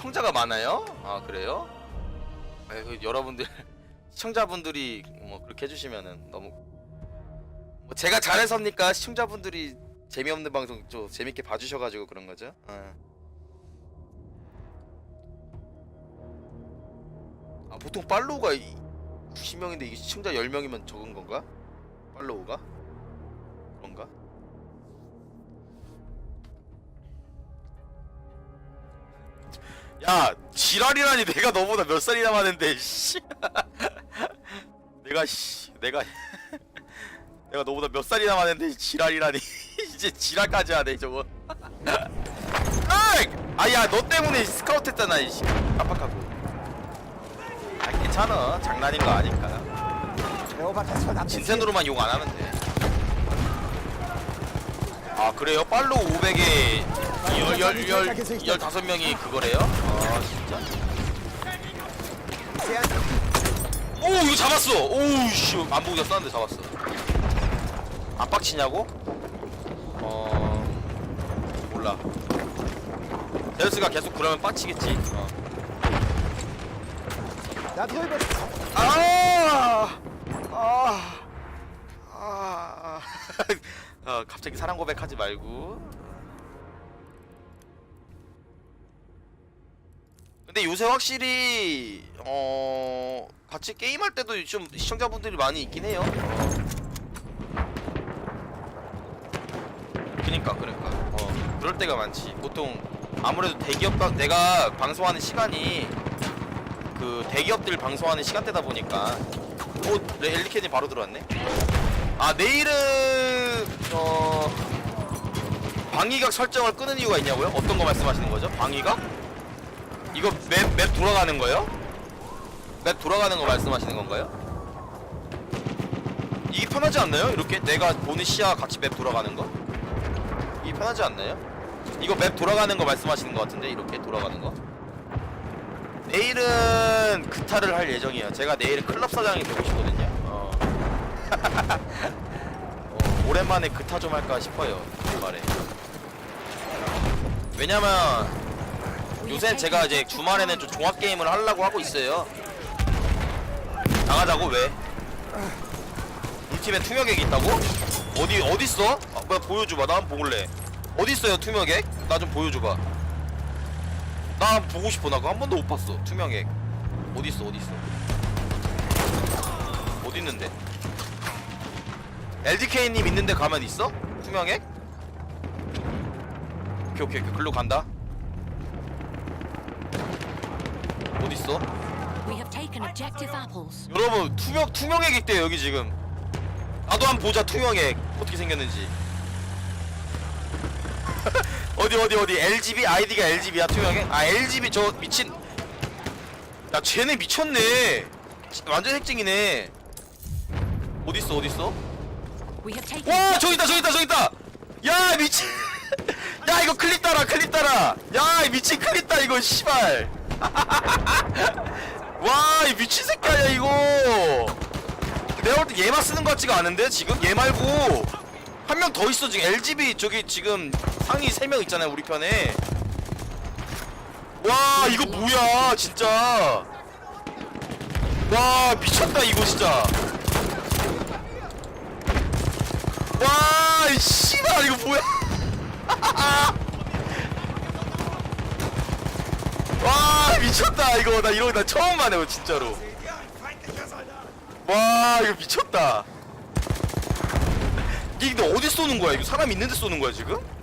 시청자가 많아요? 아 그래요? 아이고, 여러분들 시청자분들이 뭐 그렇게 해주시면은 너무 뭐 제가 잘해서입니까? 시청자분들이 재미없는 방송 좀 재밌게 봐주셔가지고 그런 거죠. 예. 아 보통 팔로우가 90명인데 이게 시청자 10명이면 적은 건가? 팔로우가? 그런가? 야 지랄이라니 내가 너보다 몇 살이나 많은데 씨. 내가 씨 내가 내가 너보다 몇 살이나 많은데 지랄이라니. 이제 지랄까지 하네 저거. 아야 너 때문에 스카우트 했잖아 이씨. 깜빡하고. 아 괜찮아. 장난인 거 아니까. 진텐으로만 욕 안 하면 돼. 아 그래요? 팔로우 500에 열열열 열다섯 명이 그거래요? 아? 오 이거 잡았어. 오우씨 안 보고 쐈는데 잡았어. 안 빡치냐고? 어 몰라. 제우스가 계속 그러면 빡치겠지. 어. 나도 이거 아, 아, 아, 어, 갑자기 사랑 고백하지 말고. 근데 요새 확실히 어 같이 게임할 때도 좀 시청자분들이 많이 있긴 해요. 그니까 그러니까 어 그럴 때가 많지. 보통 아무래도 대기업과 내가 방송하는 시간이 그 대기업들 방송하는 시간대다 보니까 오 엘리캔이 바로 들어왔네 아 내일은 어 방위각 설정을 끄는 이유가 있냐고요? 어떤 거 말씀하시는 거죠? 방위각? 이거 맵, 맵 돌아가는 거요? 맵 돌아가는 거 말씀하시는 건가요? 이게 편하지 않나요? 이렇게 내가 보는 시야 같이 맵 돌아가는 거? 이게 편하지 않나요? 이거 맵 돌아가는 거 말씀하시는 거 같은데 이렇게 돌아가는 거? 내일은 그타를 할 예정이에요. 제가 내일은 클럽 사장이 되고 싶거든요. 어. 어, 오랜만에 그타 좀 할까 싶어요. 주말에. 왜냐면 요새 제가 이제 주말에는 좀 종합 게임을 하려고 하고 있어요. 나가자고 왜? 우리 팀에 투명객 있다고? 어디 어디 있어? 아, 뭐야 보여줘봐. 나 한번 보길래. 어디 있어요 투명객? 나좀 보여줘봐. 나 한번 보고 싶어 나 그거 한 번도 못 봤어 투명액 어디 있어 어디 있어 어디 있는데 LDK님 있는데 가면 있어 투명액 오케이 오케이 오케이 글로 간다 어디 있어. We have taken objective apples. 여러분 투명 투명액 있대요 여기 지금. 나도 한번 보자 투명액 어떻게 생겼는지. 어디 어디 어디? LGB 아이디가 LGB야 투명액 아 LGB 저 미친. 야 쟤네 미쳤네. 완전 핵쟁이네. 어디 있어 어디 있어? We have taken. 와 저기 있다 저기 있다 저기 있다. 야 미친. 야 이거 클릭 따라 클릭 따라. 야이 미친 클릭 따 이거 씨발 와 이 미친 새끼 아니야 이거. 내가 볼 때 얘만 쓰는 것 같지가 않은데 지금? 얘 말고 한 명 더 있어 지금. LGB 저기 지금 상위 3명 있잖아요 우리 편에. 와 이거 뭐야 진짜. 와 미쳤다 이거 진짜. 와, 이 씨발 이거 뭐야? 와, 미쳤다 이거 나 이런 거나 처음 봐네 이거 진짜로. 와, 이거 미쳤다. 이게 근데 어디 쏘는 거야? 이거 사람 있는데 쏘는 거야 지금?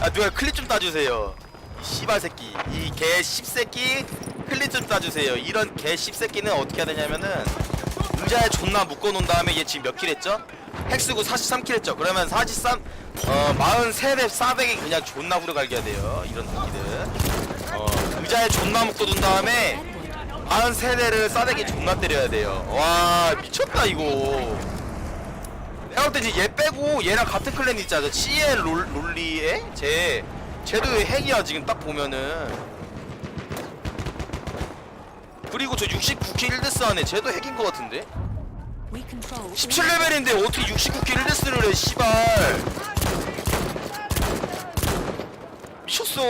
아 누가 클립 좀 따주세요. 이 씨발 새끼, 이 개 씹새끼 클립 좀 따주세요. 이런 개 씹새끼는 어떻게 해야 되냐면은 의자에 존나 묶어놓은 다음에 얘 지금 몇킬 했죠? 핵쓰고 43킬 했죠? 그러면 43, 어, 43대 400이 그냥 존나 후려갈게 해야 돼요. 이런 새끼들. 어, 의자에 존나 묶어둔 다음에 43대를 싸대기 존나 때려야 돼요. 와, 미쳤다, 이거. 내가 볼때 얘 빼고 얘랑 같은 클랜 있잖아. 저 CL 롤, 롤리에? 쟤, 쟤도 핵이야, 지금 딱 보면은. 그리고 저 69킬 1데스 하네. 쟤도 핵인 것 같은데? We control. 17레벨인데 어떻게 69킬 1데스를 해, 씨발. 미쳤어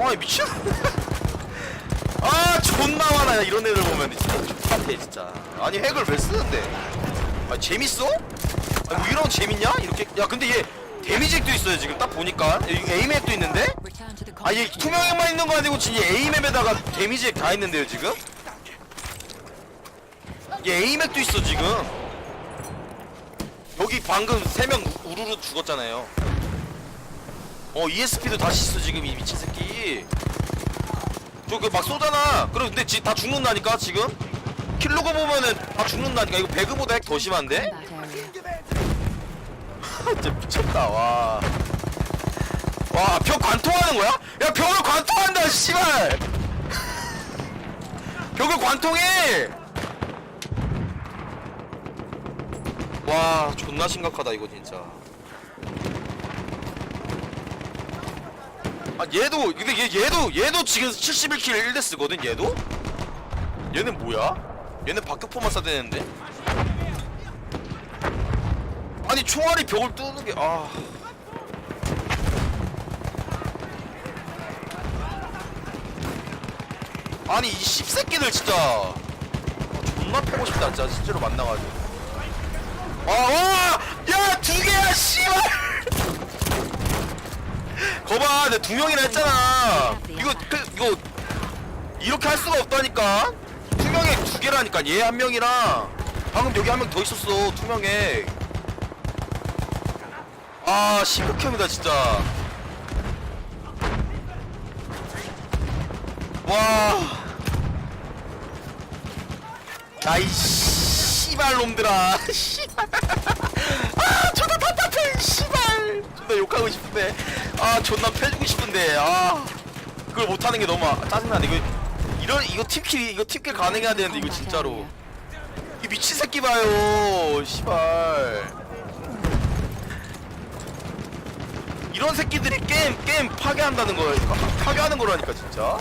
아니 미친 아 존나 많아 이런 애들 보면 진짜 X같아 진짜 아니 핵을 왜 쓰는데 아 재밌어? 아니 뭐 이런 거 재밌냐? 이렇게 야 근데 얘 데미지도 있어요 지금. 딱 보니까. 에임핵도 있는데? Return to the 아얘 combat 투명액만 있는 거 아니고 진짜 에임앱에다가 데미지 다 있는데요 지금? 얘 에임앱도 있어 지금. 여기 방금 세명 우르르 죽었잖아요. 어 ESP도 다시 있어 지금 이 미친 새끼. 저 그 막 쏘잖아. 그럼 근데 지, 다 죽는다니까 지금? 킬로그 보면은 다 죽는다니까. 이거 배그보다 핵 더 심한데? Area. 진짜 미쳤다 와. 와, 벽 관통하는 거야? 야, 벽을 관통한다, 씨발! 벽을 관통해! 와, 존나 심각하다, 이거 진짜. 아, 얘도, 근데 얘, 얘도, 얘도 지금 71킬 1데스거든, 얘도? 얘는 뭐야? 얘는 박격포만 쏴야 되는데? 아니 총알이 벽을 뚫는 게 아. 아니 이 씹새끼들 진짜. 아, 존나 패고 싶다 진짜. 실제로 만나가지고. 아와야두 개야 씨발! 거봐 내가 두 명이나 했잖아. 이거 그 이거 이렇게 할 수가 없다니까. 투명에 두 개라니까. 얘 한 명이랑 방금 여기 한 명 더 있었어 투명에 아 심각합니다 진짜. 와. 야이 씨발 놈들아. 씨발. 아 존나 답답해 씨발. 존나 욕하고 싶은데. 아 존나 패주고 싶은데. 아 그걸 못하는 게 너무 아- 짜증나네. 이거 이런 이거 팁킬 이거 팁킬 가능해야 되는데 이거 진짜로. 이 미친 새끼 봐요 씨발 이런 새끼들이 게임 게임 파괴한다는 거 파- 파괴하는 거라니까 진짜. 아,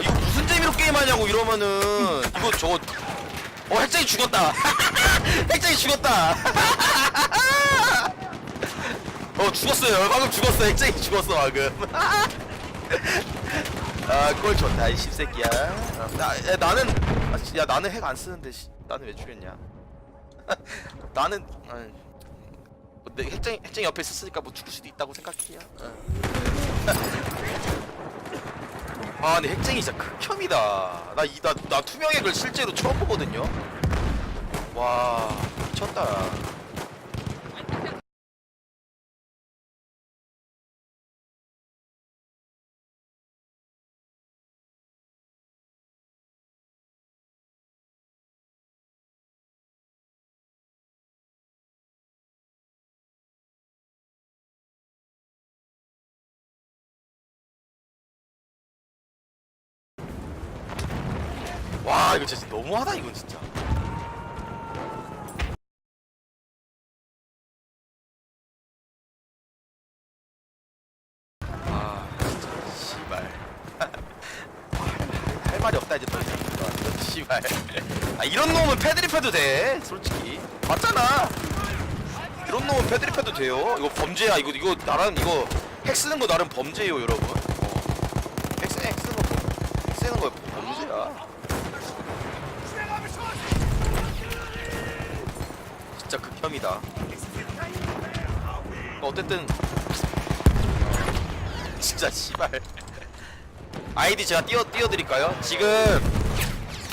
이거 무슨 재미로 게임하냐고 이러면은 이거 저거 어 핵쟁이 죽었다. 핵쟁이 죽었다. 어 죽었어요. 방금 죽었어. 핵쟁이 죽었어 방금. 아꼴 좋다 이 씹새끼야. 아, 나 야, 나는 아, 씨, 야 나는 핵 안 쓰는데 씨, 나는 왜 죽였냐? 나는 아니, 뭐내 핵쟁이 핵쟁이 옆에 있었으니까 뭐 죽을 수도 있다고 생각해요. 아, 근데 핵쟁이 진짜 극혐이다. 나 이 나 나 투명핵을 실제로 처음 보거든요. 와, 미쳤다. 와, 이거 진짜 너무하다 이건 진짜. 아, 진짜 씨발. 할, 할 말이 없다 이제 더 이상. 아, 씨발. 아 이런 놈은 패드립해도 돼, 솔직히. 맞잖아. 이런 놈은 패드립해도 돼요. 이거 범죄야. 이거 이거 나랑 이거 핵 쓰는 거 나름 범죄예요, 여러분. 어. 핵 쓰, 핵 쓰는 거, 범- 핵 쓰는 거 범죄야. 진짜 극혐이다. 어, 어쨌든 진짜 씨발. 아이디 제가 띄워 띄워드릴까요? 지금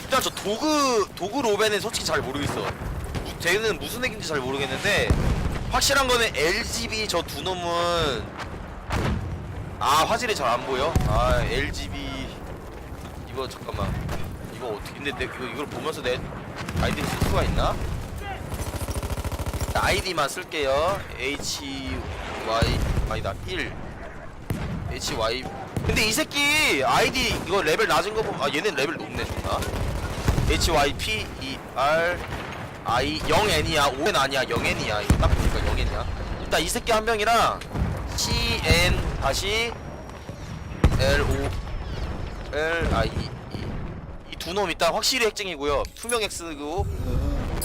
일단 저 도그 도그 로벤은 솔직히 잘 모르겠어. 무- 쟤는 무슨 액인지 잘 모르겠는데 확실한 거는 LGB 저 두 놈은 아 화질이 잘 안 보여. 아 LGB 이거 잠깐만 이거 어떻게 근데 내 이거 이걸 보면서 내 아이디 쓸 수가 있나? 아이디만 쓸게요. H Y 아니다 1 H Y 근데 이 새끼 아이디 이거 레벨 낮은 거 보면 아 얘는 레벨 높네 존나. H Y P E R I 0N이야 5N 아니야 0N이야 이거 딱 보니까 0N이야. 일단 이 새끼 한 명이랑 C N 다시 L O L I E 이두 놈 일단 확실히 핵쟁이고요. 투명 X고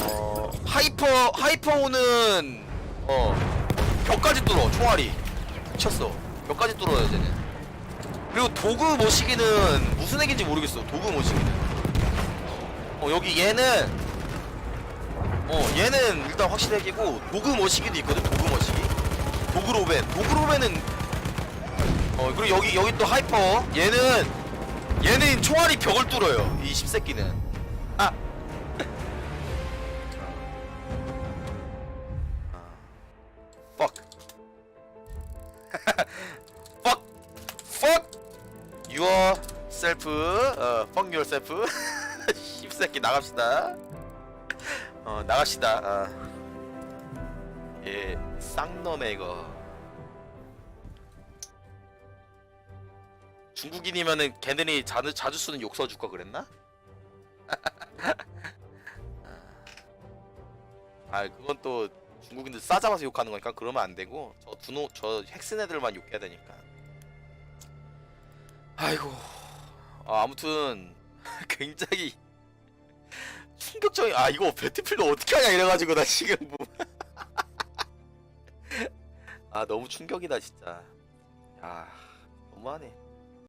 어 하이퍼 하이퍼오는 어 벽까지 뚫어 총알이. 미쳤어. 벽까지 뚫어요 쟤는. 그리고 도구 모시기는 무슨 액인지 모르겠어 도구 모시기는. 어 여기 얘는 어 얘는 일단 확실히 핵이고 도구 모시기도 있거든 도구 모시기. 도그로벤. 도그로벤은 어 그리고 여기 여기 또 하이퍼. 얘는 얘는 총알이 벽을 뚫어요 이 십새끼는 yourself 어 fuck yourself 십새끼 나갑시다. 어 나갑시다. 어. 예 쌍놈의 이거. 중국인이면은 걔네들이 자주, 자주 쓰는 욕 써줄 거 그랬나? 아 그건 또 중국인들 싸잡아서 욕하는 거니까 그러면 안 되고 저 두노 저 핵쓴 애들만 욕해야 되니까. 아이고 아, 아무튼 굉장히 충격적인 아 이거 배틀필드 어떻게 하냐 이래가지고 나 지금 뭐. 아 너무 충격이다 진짜 야 너무하네